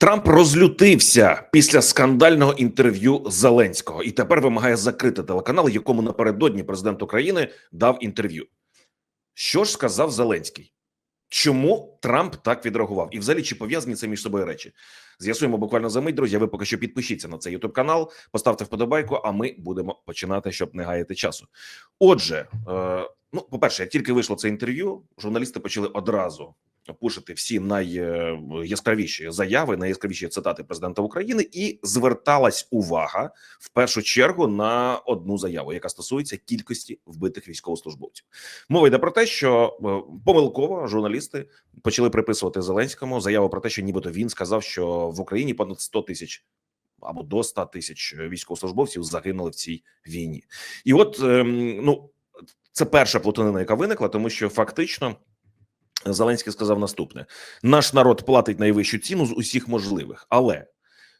Трамп розлютився після скандального інтерв'ю Зеленського і тепер вимагає закрити телеканал, якому напередодні президент України дав інтерв'ю. Що ж сказав Зеленський? Чому Трамп так відреагував? І взагалі чи пов'язані це між собою речі? З'ясуємо буквально за мить, друзі. Ви поки що підпишіться на цей Ютуб канал, поставте вподобайку, а ми будемо починати, щоб не гаяти часу. Отже, е, ну по перше, як тільки вийшло це інтерв'ю, журналісти почали одразу пушити всі найяскравіші заяви, найяскравіші цитати президента України, і зверталась увага в першу чергу на одну заяву, яка стосується кількості вбитих військовослужбовців. Мова йде про те, що е, помилково журналісти почали приписувати Зеленському заяву про те, що нібито він сказав, що в Україні понад 100 тисяч. Або до 100 тисяч військовослужбовців загинули в цій війні, і от ем, ну це перша плутанина, яка виникла, тому що фактично Зеленський сказав наступне: наш народ платить найвищу ціну з усіх можливих, але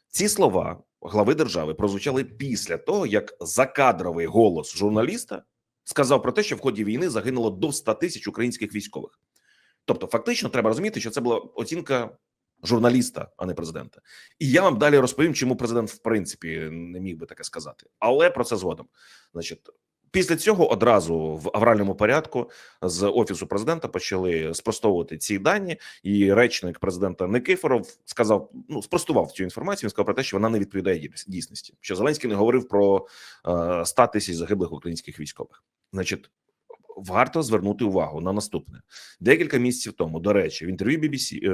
ці слова глави держави прозвучали після того, як закадровий голос журналіста сказав про те, що в ході війни загинуло до 100 тисяч українських військових. Тобто, фактично, треба розуміти, що це була оцінка журналіста, а не президента. І я вам далі розповім, чому президент в принципі не міг би таке сказати, але про це згодом. Значить, Після цього одразу в авральному порядку з офісу президента почали спростовувати ці дані, і речник президента Никифоров сказав: ну спростував цю інформацію. Він сказав про те, що вона не відповідає дійсності. Що Зеленський не говорив про е, 100 тисяч загиблих українських військових. Значить, варто звернути увагу на наступне декілька місяців тому. До речі, в інтерв'ю BBC,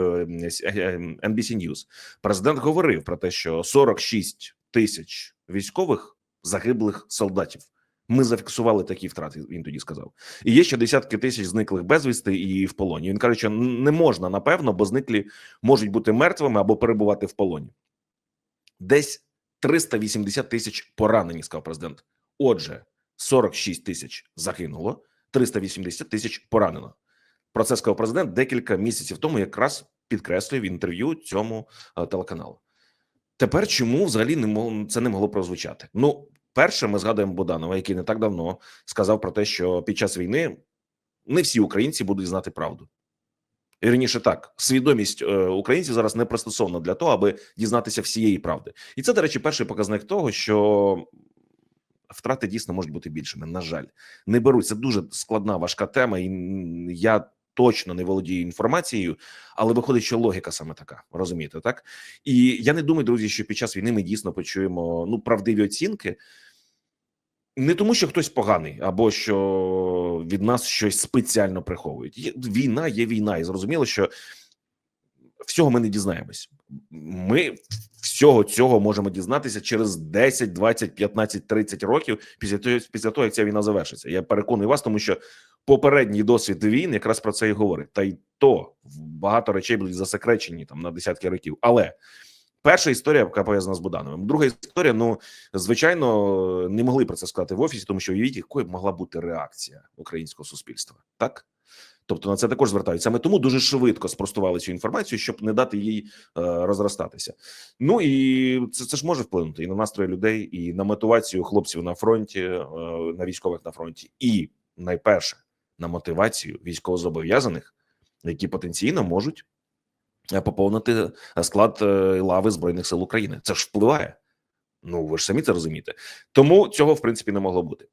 NBC News президент говорив про те, що 46 тисяч військових загиблих солдатів. Ми зафіксували такі втрати. Він тоді сказав, і є ще десятки тисяч зниклих безвісти і в полоні. Він каже, що не можна напевно, бо зниклі можуть бути мертвими або перебувати в полоні. Десь 380 тисяч поранені, сказав президент. Отже, 46 тисяч загинуло, 380 тисяч поранено. Про це сказав президент декілька місяців тому, якраз підкреслює в інтерв'ю цьому телеканалу. Тепер чому взагалі не мог, це не могло прозвучати? Ну. Перше, ми згадуємо Боданова, який не так давно сказав про те, що під час війни не всі українці будуть знати правду. І раніше так, свідомість е, українців зараз не пристосована для того, аби дізнатися всієї правди. І це, до речі, перший показник того, що втрати дійсно можуть бути більшими. На жаль, не беруть. Це дуже складна, важка тема, і я точно не володію інформацією, але виходить, що логіка саме така. Розумієте, так? І я не думаю, друзі, що під час війни ми дійсно почуємо ну правдиві оцінки. Не тому, що хтось поганий, або що від нас щось спеціально приховують. Є, війна є війна, і зрозуміло, що всього ми не дізнаємось. Ми всього цього можемо дізнатися через 10, 20, 15, 30 років після того, після того, як ця війна завершиться. Я переконую вас, тому що попередній досвід війн якраз про це і говорить. Та й то багато речей будуть засекречені там на десятки років. Але Перша історія, яка пов'язана з Будановим. Друга історія. Ну звичайно, не могли про це сказати в офісі, тому що уявіть, якою могла бути реакція українського суспільства, так тобто на це також звертають саме тому дуже швидко спростували цю інформацію, щоб не дати їй е, розростатися. Ну і це це ж може вплинути і на настрої людей, і на мотивацію хлопців на фронті, е, на військових на фронті, і найперше на мотивацію військовозобов'язаних, які потенційно можуть. Е, поповнити е, склад е, лави збройних сил України. Це ж впливає. Ну ви ж самі це розумієте, тому цього в принципі не могло бути.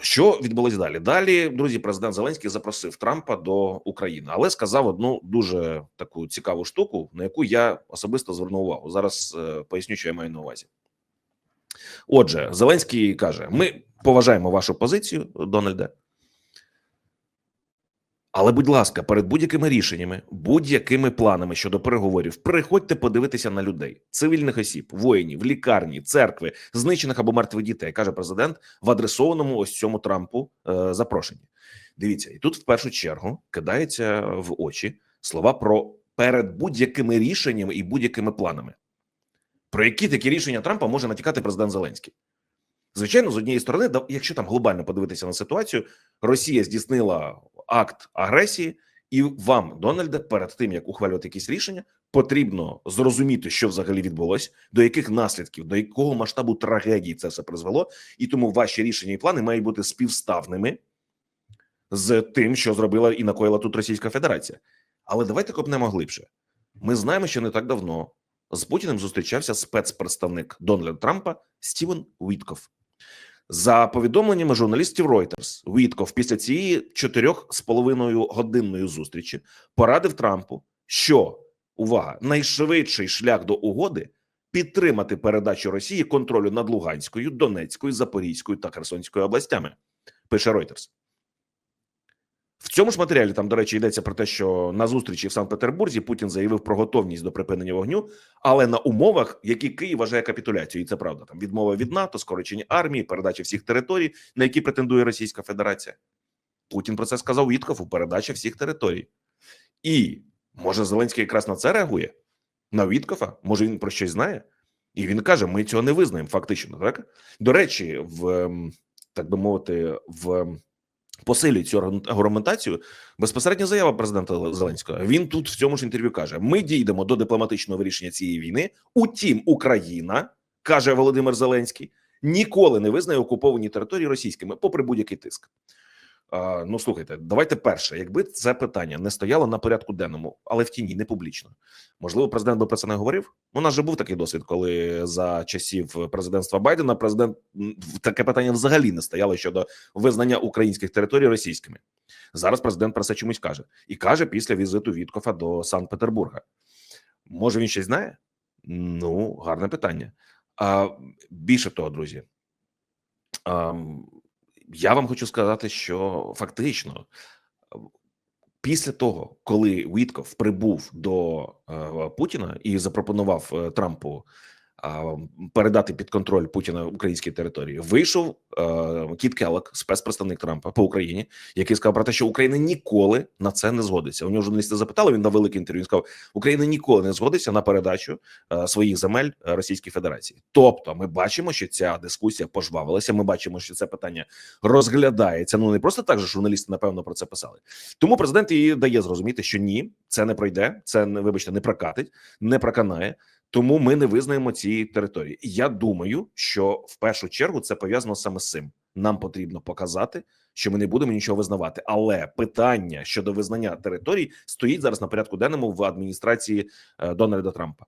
Що відбулось далі? Далі друзі, президент Зеленський запросив Трампа до України, але сказав одну дуже таку цікаву штуку, на яку я особисто звернув увагу. Зараз поясню, що я маю на увазі. Отже, Зеленський каже: ми поважаємо вашу позицію, Дональде. Але, будь ласка, перед будь-якими рішеннями, будь-якими планами щодо переговорів, приходьте подивитися на людей, цивільних осіб, воїнів, лікарні, церкви, знищених або мертвих дітей, каже президент в адресованому ось цьому Трампу е, запрошенні. Дивіться, і тут в першу чергу кидається в очі слова про перед будь-якими рішеннями і будь-якими планами. Про які такі рішення Трампа може натякати президент Зеленський? Звичайно, з однієї сторони, якщо там глобально подивитися на ситуацію, Росія здійснила акт агресії, і вам, Дональде, перед тим як ухвалювати якісь рішення, потрібно зрозуміти, що взагалі відбулось, до яких наслідків, до якого масштабу трагедії це все призвело, і тому ваші рішення і плани мають бути співставними з тим, що зробила і накоїла тут Російська Федерація. Але давайте копнемо глибше. Ми знаємо, що не так давно з Путіним зустрічався спецпредставник Дональда Трампа Стівен Вітков. За повідомленнями журналістів Reuters, Вітков після цієї чотирьох з половиною годинної зустрічі порадив Трампу, що увага найшвидший шлях до угоди підтримати передачу Росії контролю над Луганською, Донецькою, Запорізькою та Херсонською областями. Пише Reuters. В цьому ж матеріалі там, до речі, йдеться про те, що на зустрічі в Санкт-Петербурзі Путін заявив про готовність до припинення вогню, але на умовах, які Київ вважає капітуляцією, і це правда. Там відмова від НАТО, скорочення армії, передача всіх територій, на які претендує Російська Федерація. Путін про це сказав Віткову, передача всіх територій. І може Зеленський якраз на це реагує? На Віткофа? Може він про щось знає? І він каже: ми цього не визнаємо, фактично. Так до речі, в ем, так би мовити, в посилює цю аргумент- аргументацію безпосередня заява президента Зеленського. Він тут в цьому ж інтерв'ю каже: ми дійдемо до дипломатичного вирішення цієї війни. Утім, Україна каже Володимир Зеленський, ніколи не визнає окуповані території російськими, попри будь-який тиск. Ну слухайте, давайте перше, якби це питання не стояло на порядку денному, але в тіні, не публічно. Можливо, президент би про це не говорив. У нас же був такий досвід, коли за часів президентства Байдена президент таке питання взагалі не стояло щодо визнання українських територій російськими. Зараз президент про це чомусь каже і каже після візиту Віткофа до Санкт-Петербурга. Може, він щось знає? Ну, гарне питання. А більше того, друзі, а, я вам хочу сказати, що фактично після того, коли Вітков прибув до е, Путіна і запропонував е, Трампу передати під контроль Путіна українські території, вийшов е, Кіт Келлок, спецпредставник Трампа по Україні, який сказав про те, що Україна ніколи на це не згодиться. У нього журналісти запитали. Він дав велике інтерв'ю. Він сказав, Україна ніколи не згодиться на передачу е, своїх земель Російській Федерації. Тобто, ми бачимо, що ця дискусія пожвавилася. Ми бачимо, що це питання розглядається. Ну не просто так же журналісти, напевно, про це писали. Тому президент і дає зрозуміти, що ні, це не пройде. Це не вибачте, не прокатить, не проканає. Тому ми не визнаємо цієї території. Я думаю, що в першу чергу це пов'язано саме з цим. Нам потрібно показати, що ми не будемо нічого визнавати. Але питання щодо визнання територій стоїть зараз на порядку денному в адміністрації е, Дональда Трампа.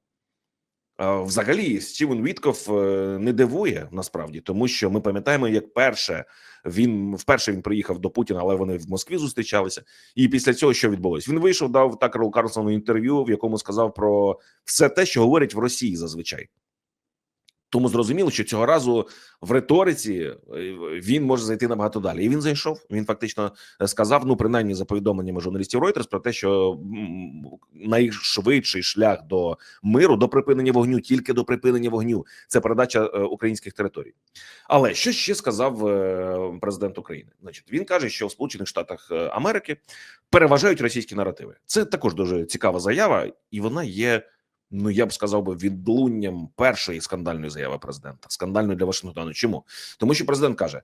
Взагалі, Стівен Вітков е, не дивує насправді, тому що ми пам'ятаємо, як перше він вперше він приїхав до Путіна, але вони в Москві зустрічалися. І після цього що відбулось? Він вийшов, дав Такеру Карлсону інтерв'ю, в якому сказав про все те, що говорять в Росії зазвичай. Тому зрозуміло, що цього разу в риториці е, він може зайти набагато далі. І він зайшов. Він фактично е, сказав: ну, принаймні, за повідомленнями журналістів Reuters, про те, що найшвидший шлях до миру, до припинення вогню, тільки до припинення вогню, це передача е, українських територій. Але що ще сказав президент України? Значить, він каже, що в Сполучених Штатах Америки переважають російські наративи. Це також дуже цікава заява, і вона є. Ну, я б сказав би відлунням першої скандальної заяви президента, скандальної для Вашингтону. Чому? Тому що президент каже: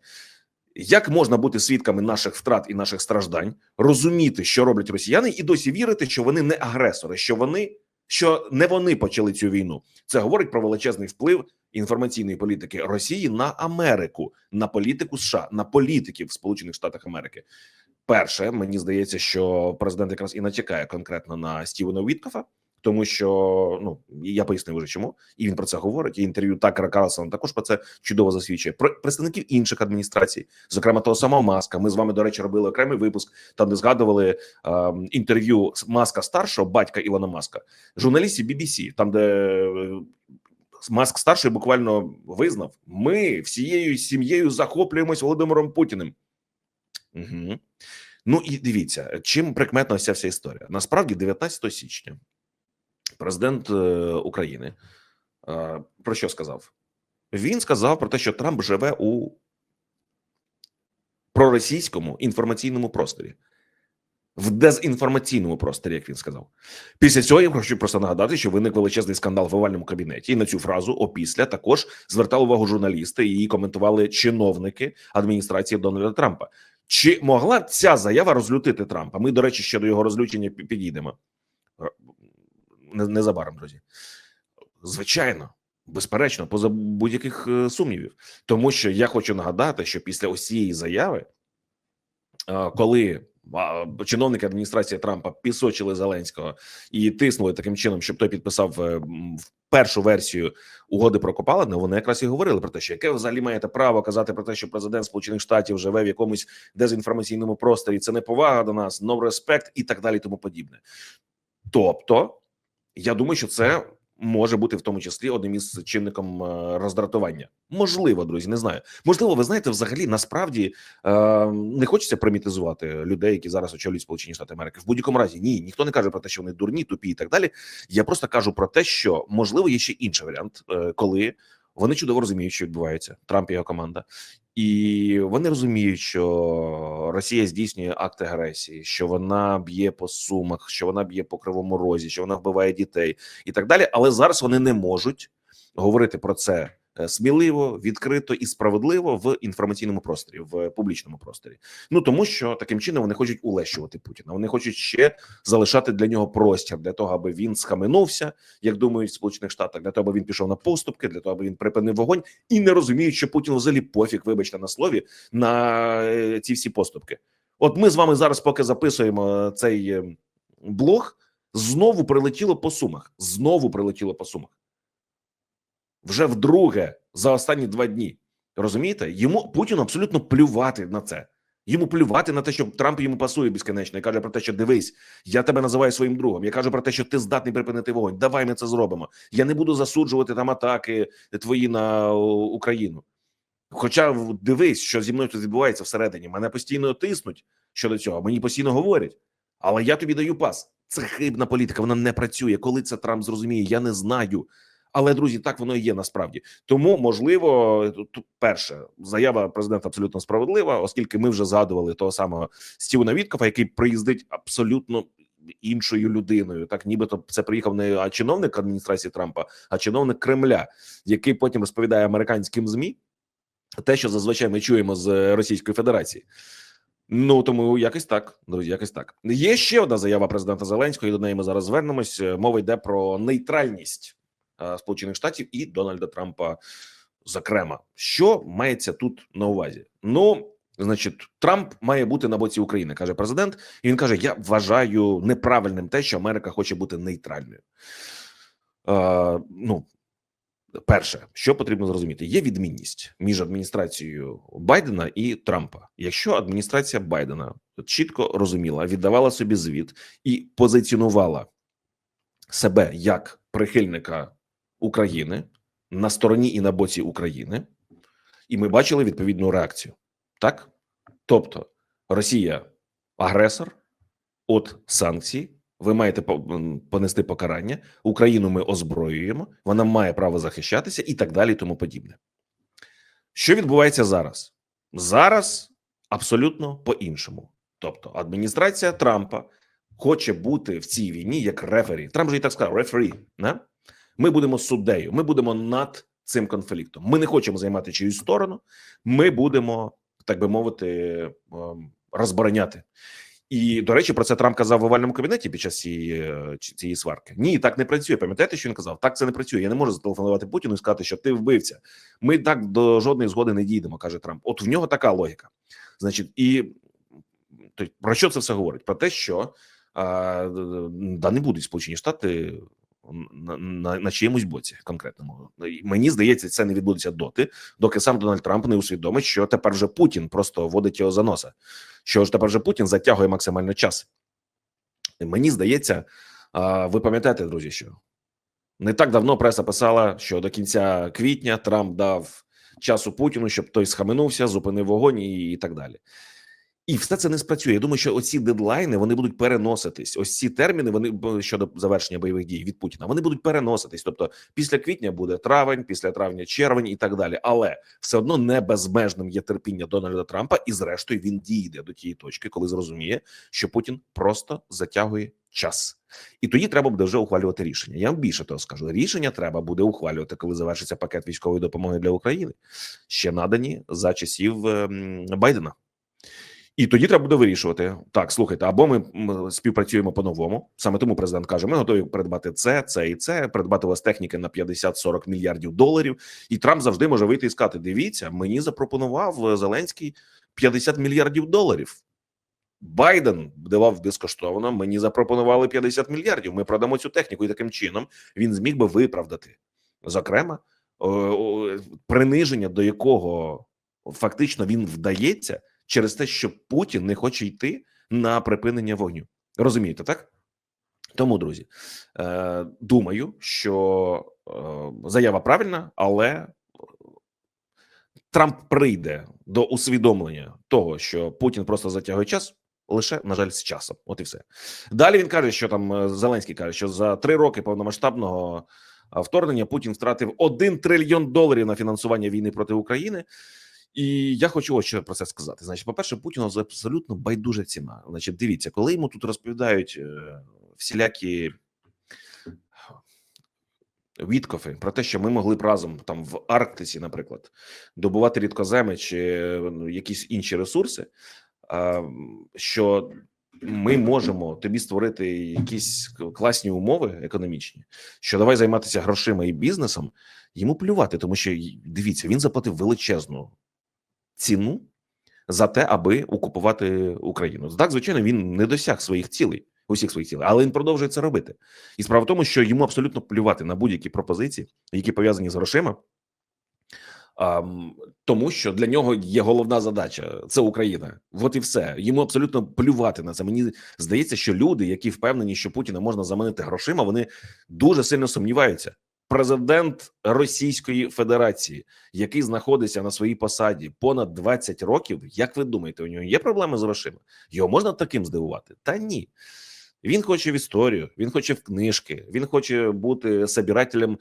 як можна бути свідками наших втрат і наших страждань, розуміти, що роблять росіяни, і досі вірити, що вони не агресори, що вони що не вони почали цю війну. Це говорить про величезний вплив інформаційної політики Росії на Америку, на політику США, на політиків Сполучених Штатах Америки. Перше, мені здається, що президент якраз і натякає конкретно на Стівена Віткофа, тому що ну я пояснив вже чому, і він про це говорить. І інтерв'ю Такера Карлсона також про це чудово засвідчує. Про представників інших адміністрацій, зокрема того самого Маска. Ми з вами до речі робили окремий випуск, там де згадували е, інтерв'ю Маска старшого, батька Ілона Маска, журналістів BBC, там де. е, Маск старший буквально визнав: ми всією сім'єю захоплюємось Володимиром Путіним. Угу. Ну і дивіться, чим прикметна ця вся історія. Насправді, 19 січня, президент е, України е, про що сказав? Він сказав про те, що Трамп живе у проросійському інформаційному просторі, в дезінформаційному просторі, як він сказав. Після цього я хочу просто нагадати, що виник величезний скандал в овальному кабінеті. І на цю фразу опісля також звертали увагу журналісти і її коментували чиновники адміністрації Дональда Трампа. Чи могла ця заява розлютити Трампа? Ми, до речі, ще до його розлючення підійдемо незабаром, друзі. Звичайно, безперечно, поза будь-яких е, сумнівів. Тому що я хочу нагадати, що після ось цієї заяви, е, коли чиновники адміністрації Трампа пісочили Зеленського і тиснули таким чином, щоб той підписав е, першу версію угоди про копалини. Вони якраз і говорили про те, що яке ви взагалі маєте право казати про те, що президент Сполучених Штатів живе в якомусь дезінформаційному просторі. Це не повага до нас, no respect і так далі, тому подібне. Тобто, я думаю, що це може бути в тому числі одним із чинником е, роздратування. Можливо, друзі, не знаю. Можливо, ви знаєте, взагалі насправді е, не хочеться примітизувати людей, які зараз очолюють Сполучені Штати Америки. В будь-якому разі ні, ніхто не каже про те, що вони дурні, тупі і так далі. Я просто кажу про те, що можливо є ще інший варіант, е, коли вони чудово розуміють, що відбувається Трамп і його команда, і вони розуміють, що Росія здійснює акти агресії, що вона б'є по сумах, що вона б'є по кривому розі, що вона вбиває дітей і так далі. Але зараз вони не можуть говорити про це сміливо, відкрито і справедливо в інформаційному просторі, в публічному просторі. Ну тому що таким чином вони хочуть улещувати Путіна. Вони хочуть ще залишати для нього простір для того, аби він схаменувся, як думають в Сполучених Штатах, для того, аби він пішов на поступки, для того, аби він припинив вогонь, і не розуміють, що Путін взагалі пофіг, вибачте на слові, на е, ці всі поступки. От ми з вами зараз, поки записуємо цей е, блог, знову прилетіло по сумах. Знову прилетіло по сумах. Вже вдруге за останні два дні. Розумієте? Йому Путіну абсолютно плювати на це. Йому плювати на те, що Трамп йому пасує безконечно і каже про те, що дивись, я тебе називаю своїм другом. Я кажу про те, що ти здатний припинити вогонь. Давай ми це зробимо. Я не буду засуджувати там атаки твої на Україну. Хоча дивись, що зі мною тут відбувається всередині. Мене постійно тиснуть щодо цього. Мені постійно говорять. Але я тобі даю пас. Це хибна політика. Вона не працює. Коли це Трамп зрозуміє, я не знаю. Але друзі, так воно і є насправді. Тому можливо, тут перше заява президента абсолютно справедлива, оскільки ми вже згадували того самого Стівена Віткофа, який приїздить абсолютно іншою людиною. Так, нібито це приїхав не чиновник адміністрації Трампа, а чиновник Кремля, який потім розповідає американським змі те, що зазвичай ми чуємо з Російської Федерації. Ну тому якось так, друзі, якось так. Є ще одна заява президента Зеленського, і до неї ми зараз звернемось. Мова йде про нейтральність е, Сполучених Штатів і Дональда Трампа. Зокрема, що мається тут на увазі? Ну, значить, Трамп має бути на боці України, каже президент. І він каже: Я вважаю неправильним те, що Америка хоче бути нейтральною. Е, ну, Перше, що потрібно зрозуміти, є відмінність між адміністрацією Байдена і Трампа. Якщо адміністрація Байдена чітко розуміла, віддавала собі звіт і позиціонувала себе як прихильника України на стороні і на боці України, і ми бачили відповідну реакцію. Так, тобто Росія агресор, от санкції. Ви маєте понести покарання. Україну ми озброюємо, вона має право захищатися і так далі, і тому подібне. Що відбувається зараз? Зараз абсолютно по-іншому. Тобто, адміністрація Трампа хоче бути в цій війні як рефері. Трамп же і так сказав: рефері. Не? Ми будемо суддею, ми будемо над цим конфліктом. Ми не хочемо займати чиюсь сторону. Ми будемо, так би мовити, ем, розбороняти. І до речі, про це Трамп казав в овальному кабінеті під час цієї, е, цієї сварки. Ні, так не працює. Пам'ятаєте, що він казав? Так це не працює. Я не можу зателефонувати Путіну і сказати, що ти вбивця. Ми так до жодної згоди не дійдемо, каже Трамп. От в нього така логіка. Значить, і про що це все говорить? Про те, що а, да не будуть Сполучені Штати на, на, на чиємусь боці конкретному. Мені здається, це не відбудеться доти, доки сам Дональд Трамп не усвідомить, що тепер вже Путін просто водить його за носа. Що ж тепер вже Путін затягує максимально час. Мені здається, ви пам'ятаєте, друзі, що не так давно преса писала, що до кінця квітня Трамп дав часу Путіну, щоб той схаменувся, зупинив вогонь і так далі. І все це не спрацює. Я думаю, що оці дедлайни вони будуть переноситись. Ось ці терміни вони щодо завершення бойових дій від Путіна. Вони будуть переноситись. Тобто, після квітня буде травень, після травня червень і так далі. Але все одно не безмежним є терпіння Дональда Трампа, і зрештою він дійде до тієї точки, коли зрозуміє, що Путін просто затягує час. І тоді треба буде вже ухвалювати рішення. Я вам більше того скажу. Рішення треба буде ухвалювати, коли завершиться пакет військової допомоги для України, ще надані за часів ем, Байдена. І тоді треба буде вирішувати так. Слухайте, або ми співпрацюємо по-новому. Саме тому президент каже: ми готові придбати це, це і це, придбати у вас техніки на 50-40 мільярдів доларів. І Трамп завжди може вийти і сказати: Дивіться, мені запропонував е, Зеленський 50 мільярдів доларів. Байден давав безкоштовно. Мені запропонували 50 мільярдів. Ми продамо цю техніку, і таким чином він зміг би виправдати, зокрема, о, приниження, до якого фактично він вдається через те, що Путін не хоче йти на припинення вогню. Розумієте, так? Тому, друзі, е, думаю, що е, заява правильна, але Трамп прийде до усвідомлення того, що Путін просто затягує час. Лише на жаль, з часом, от і все. Далі він каже, що там е, Зеленський каже, що за три роки повномасштабного вторгнення Путін втратив 1 трильйон доларів на фінансування війни проти України. І я хочу ось що про це сказати. Значить, по перше, Путіну абсолютно байдужа ціна. Значить, дивіться, коли йому тут розповідають е, всілякі Віткофи про те, що ми могли б разом там в Арктиці, наприклад, добувати рідкоземи чи ну, якісь інші ресурси, що ми можемо тобі створити якісь класні умови економічні, що давай займатися грошима і бізнесом, йому плювати, тому що дивіться, він заплатив величезну ціну за те, аби окупувати Україну. Так, звичайно, він не досяг своїх цілей, усіх своїх цілей, але він продовжує це робити. І справа в тому, що йому абсолютно плювати на будь-які пропозиції, які пов'язані з грошима. А, тому що для нього є головна задача це Україна. От і все. Йому абсолютно плювати на це. Мені здається, що люди, які впевнені, що Путіна можна заманити грошима, вони дуже сильно сумніваються. Президент Російської Федерації, який знаходиться на своїй посаді понад 20 років. Як ви думаєте, у нього є проблеми з грошима? Його можна таким здивувати? Та ні. Він хоче в історію, він хоче в книжки, він хоче бути собирателем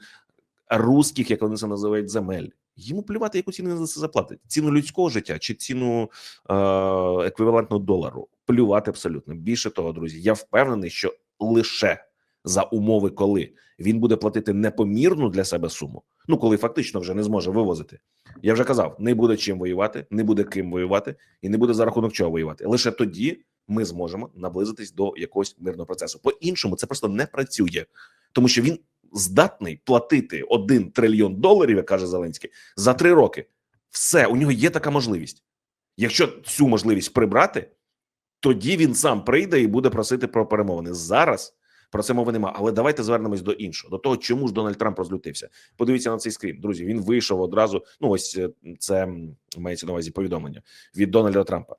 русських, як вони це називають, земель. Йому плювати, яку ціну за це заплатить. Ціну людського життя чи ціну е- еквівалентну долару. Плювати абсолютно. Більше того, друзі, я впевнений, що лише за умови, коли він буде платити непомірну для себе суму. Ну коли фактично вже не зможе вивозити. Я вже казав: не буде чим воювати, не буде ким воювати, і не буде за рахунок чого воювати. Лише тоді ми зможемо наблизитись до якогось мирного процесу. По іншому це просто не працює, тому що він здатний платити один трильйон доларів, як каже Зеленський, за три роки. Все у нього є така можливість. Якщо цю можливість прибрати, тоді він сам прийде і буде просити про перемовини зараз. Про це мови нема. Але давайте звернемось до іншого, до того, чому ж Дональд Трамп розлютився. Подивіться на цей скрін, друзі. Він вийшов одразу. Ну, ось е, це мається на увазі повідомлення від Дональда Трампа.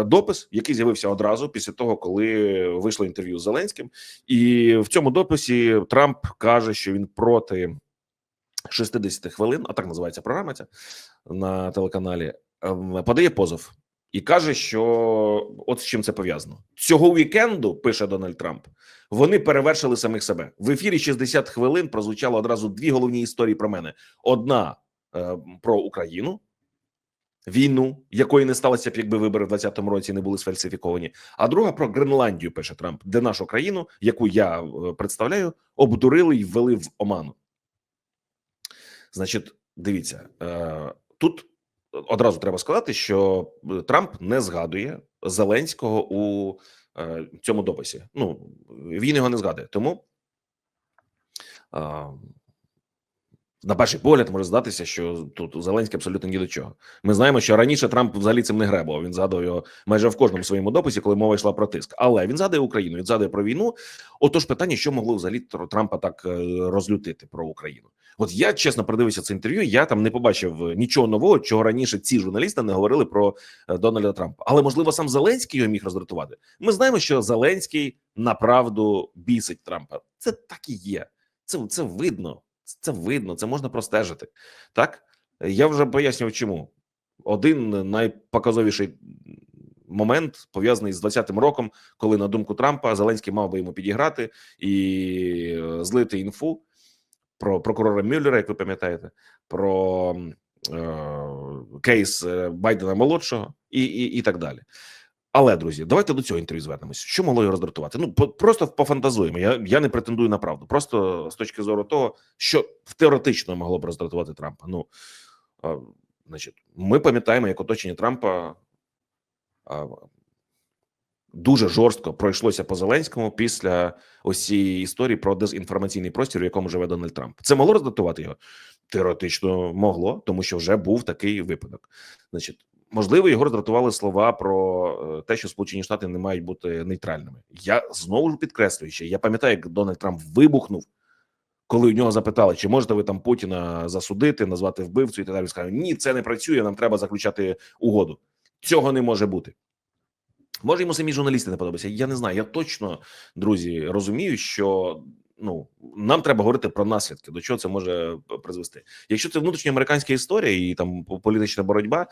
Е, допис, який з'явився одразу після того, коли вийшло інтерв'ю з Зеленським, і в цьому дописі Трамп каже, що він проти 60 хвилин, а так називається програма ця на телеканалі. ем, Подає позов і каже, що от з чим це пов'язано цього вікенду. Пише Дональд Трамп. Вони перевершили самих себе в ефірі. 60 хвилин прозвучало одразу дві головні історії про мене: одна е, про Україну, війну, якої не сталося б, якби вибори в 2020 році не були сфальсифіковані. А друга про Гренландію, пише Трамп, де нашу країну, яку я е, представляю, обдурили і ввели в оману. Значить, дивіться е, тут одразу треба сказати, що е, Трамп не згадує Зеленського у е, цьому дописі. Ну він його не згадує. Тому на перший погляд може здатися, що тут Зеленський абсолютно ні до чого. Ми знаємо, що раніше Трамп взагалі цим не гребував. Він згадував його майже в кожному своєму дописі, коли мова йшла про тиск. Але він згадує Україну, він згадує про війну. Отож, питання, що могло взагалі Трампа так е, розлютити про Україну. От я чесно продивився це інтерв'ю. Я там не побачив нічого нового, чого раніше ці журналісти не говорили про е, Дональда Трампа. Але можливо сам Зеленський його міг роздратувати. Ми знаємо, що Зеленський направду бісить Трампа. Це так і є. Це це видно. Це видно, це можна простежити. Так я вже пояснював, чому один найпоказовіший момент пов'язаний з 20-м роком, коли на думку Трампа Зеленський мав би йому підіграти і злити інфу про прокурора Мюллера, як ви пам'ятаєте, про е, кейс е, Байдена молодшого і, і, і так далі. Але друзі, давайте до цього інтерв'ю звернемось. Що могло його роздратувати? Ну по, просто пофантазуємо. Я я не претендую на правду. Просто з точки зору того, що теоретично могло б роздратувати Трампа. Ну а, значить, ми пам'ятаємо, як оточення Трампа а, дуже жорстко пройшлося по Зеленському після ось цієї історії про дезінформаційний простір, в якому живе Дональд Трамп. Це могло роздратувати його? Теоретично могло, тому що вже був такий випадок. Значить, Можливо, його роздратували слова про е, те, що Сполучені Штати не мають бути нейтральними. Я знову ж підкреслюю ще. Я пам'ятаю, як Дональд Трамп вибухнув, коли у нього запитали, чи можете ви там Путіна засудити, назвати вбивцю і так далі. Сказав, ні, це не працює. Нам треба заключати угоду. Цього не може бути. Може, йому самі журналісти не подобаються. Я не знаю. Я точно, друзі, розумію, що ну нам треба говорити про наслідки, до чого це може призвести. Якщо це внутрішньоамериканська історія і там політична боротьба.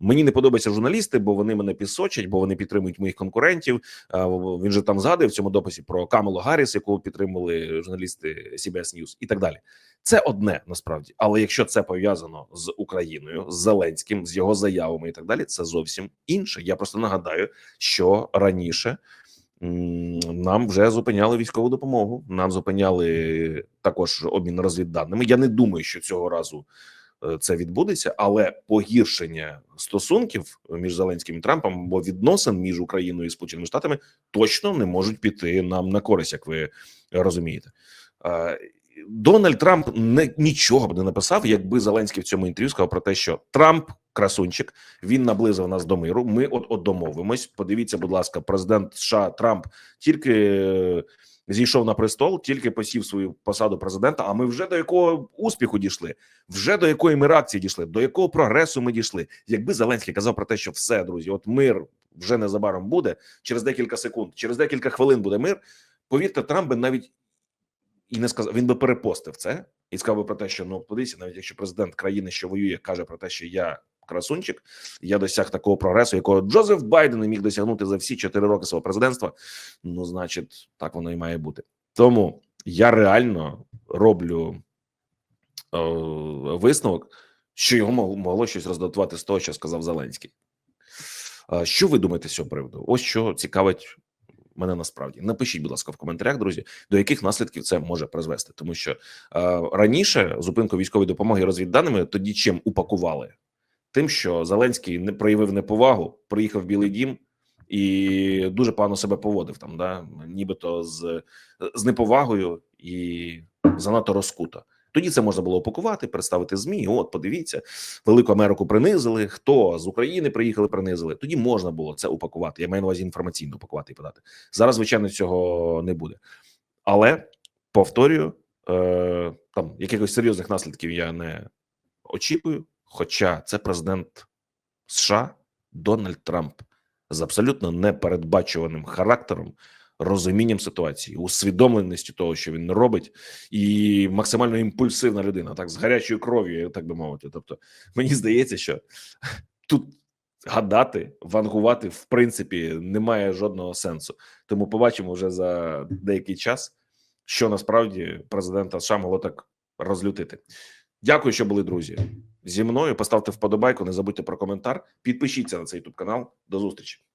Мені не подобаються журналісти, бо вони мене підсочать, бо вони підтримують моїх конкурентів. Він же там згадує в цьому дописі про Камелу Гарріс, яку підтримували журналісти CBS News і так далі. Це одне насправді, але якщо це пов'язано з Україною, з Зеленським, з його заявами і так далі, це зовсім інше. Я просто нагадаю, що раніше нам вже зупиняли військову допомогу. Нам зупиняли також обмін розвідданими. Я не думаю, що цього разу це відбудеться, але погіршення стосунків між Зеленським і Трампом або відносин між Україною і Сполученими Штатами точно не можуть піти нам на користь, як ви розумієте. Е, Дональд Трамп не нічого б не написав, якби Зеленський в цьому інтерв'ю сказав про те, що Трамп красунчик, він наблизив нас до миру. Ми от от домовимось. Подивіться, будь ласка, президент США Трамп тільки е, зійшов на престол, тільки посів свою посаду президента. А ми вже до якого успіху дійшли, вже до якої ми реакції дійшли, до якого прогресу ми дійшли. Якби Зеленський казав про те, що все, друзі, от мир вже незабаром буде через декілька секунд, через декілька хвилин буде мир. Повірте, Трамп би навіть і не сказав, він би перепостив це і сказав би про те, що ну подивіться, навіть якщо президент країни, що воює, каже про те, що я красунчик, я досяг такого прогресу, якого Джозеф Байден не міг досягнути за всі чотири роки свого президентства. Ну, значить, так воно і має бути. Тому я реально роблю е, висновок, що його могло щось роздатувати з того, що сказав Зеленський. Е, Що ви думаєте з цього приводу? Ось що цікавить мене насправді. Напишіть, будь ласка, в коментарях, друзі, до яких наслідків це може призвести, тому що е, раніше зупинку військової допомоги розвідданими тоді чим упакували? Тим, що Зеленський не проявив неповагу, приїхав в Білий Дім і дуже погано себе поводив там, да нібито з, з неповагою і занадто розкуто. Тоді це можна було опакувати, представити змі. От, подивіться, велику Америку принизили. Хто з України приїхали, принизили. Тоді можна було це упакувати. Я маю на увазі інформаційно упакувати і подати. Зараз, звичайно, цього не буде. Але повторюю, е, там якихось серйозних наслідків я не очікую. Хоча це президент США Дональд Трамп з абсолютно непередбачуваним характером, розумінням ситуації, усвідомленістю того, що він робить, і максимально імпульсивна людина, так з гарячою кров'ю, так би мовити. Тобто, мені здається, що тут гадати, вангувати в принципі немає жодного сенсу. Тому побачимо вже за деякий час, що насправді президента США могло так розлютити. Дякую, що були друзі зі мною. Поставте вподобайку, не забудьте про коментар. Підпишіться на цей YouTube канал. До зустрічі.